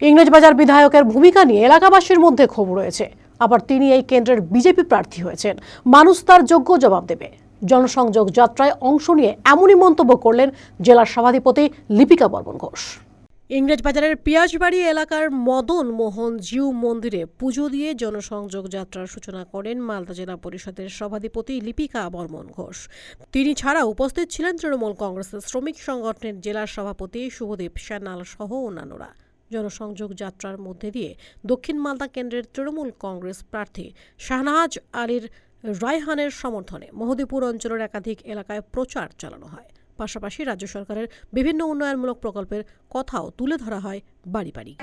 ইংরেজবাজার বিধায়কের ভূমিকা নিয়ে এলাকাবাসীর মধ্যে ক্ষোভ রয়েছে। আবার তিনি এই কেন্দ্রের বিজেপি প্রার্থী হয়েছেন। মানুষ তার যোগ্য জবাব দেবে। জনসংযোগ যাত্রায় অংশ নিয়ে এমনই মন্তব্য করলেন জেলার সভাধিপতি লিপিকা বর্মন ঘোষ। ইংরেজবাজারের পিয়াজবাড়ি এলাকার মদন মোহন জিউ মন্দিরে পুজো দিয়ে জনসংযোগ যাত্রার সূচনা করেন মালদা জেলা পরিষদের সভাধিপতি লিপিকা বর্মন ঘোষ। তিনি ছাড়া উপস্থিত ছিলেন তৃণমূল কংগ্রেসের শ্রমিক সংগঠনের জেলা সভাপতি শুভদীপ সান্যাল সহ অন্যান্যরা। জনসংযোগ যাত্রার মধ্যে দিয়ে দক্ষিণ মালদা কেন্দ্রের তৃণমূল কংগ্রেস প্রার্থী শাহনাজ আলীর রায়হানের সমর্থনে মহদীপুর অঞ্চলের একাধিক এলাকায় প্রচার চালানো হয়। পাশাপাশি রাজ্য সরকারের বিভিন্ন উন্নয়নমূলক প্রকল্পের কথাও তুলে ধরা হয় বাড়ি বাড়ি।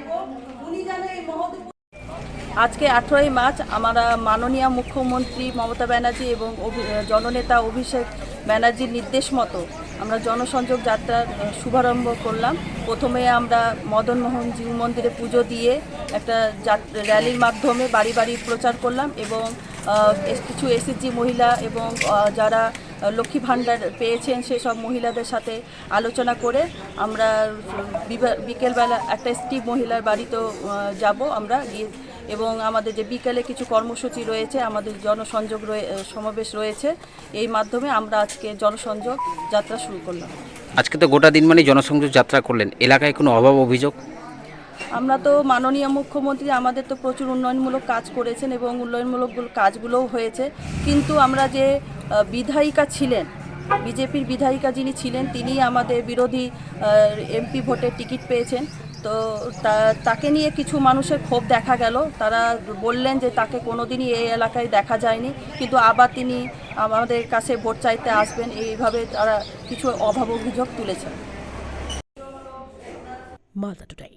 আজকে আঠেরোই মার্চ আমরা মাননীয় মুখ্যমন্ত্রী মমতা ব্যানার্জি এবং অভি- জননেতা অভিষেক ব্যানার্জির নির্দেশ মতো আমরা জনসংযোগ যাত্রার শুভারম্ভ করলাম। প্রথমে আমরা মদনমোহন জিউ মন্দিরে পুজো দিয়ে একটা র্যালির মাধ্যমে বাড়ি বাড়ি প্রচার করলাম এবং কিছু এসএসজি মহিলা এবং যারা লক্ষ্মী ভাণ্ডার পেয়েছেন সেসব মহিলাদের সাথে আলোচনা করে আমরা বিকেলবেলা একটা স্টিভ মহিলার বাড়িতেও যাব। আমরা গিয়ে এবং আমাদের যে বিকেলে কিছু কর্মসূচি রয়েছে আমাদের জনসংযোগ সমাবেশ রয়েছে। এই মাধ্যমে আমরা আজকে জনসংযোগ যাত্রা শুরু করলাম। আজকে তো গোটা দিন মানে জনসংযোগ যাত্রা করলেন। এলাকায় কোনো অভাব অভিযোগ? আমরা তো মাননীয় মুখ্যমন্ত্রী আমাদের তো প্রচুর উন্নয়নমূলক কাজ করেছেন এবং উন্নয়নমূলক গুলো- কাজগুলোও হয়েছে। কিন্তু আমরা যে বিধায়িকা ছিলেন বিজেপির বিধায়িকা যিনি ছিলেন তিনি আমাদের বিরোধী এমপি ভোটের টিকিট পেয়েছেন। তো তাকে নিয়ে কিছু মানুষের ক্ষোভ দেখা গেল। তারা বললেন যে তাকে কোনো দিনই এই এলাকায় দেখা যায়নি, কিন্তু আবার তিনি আমাদের কাছে ভোট চাইতে আসবেন। এইভাবে তারা কিছু অভাব অভিযোগ তুলেছেন। মালদা টুডাই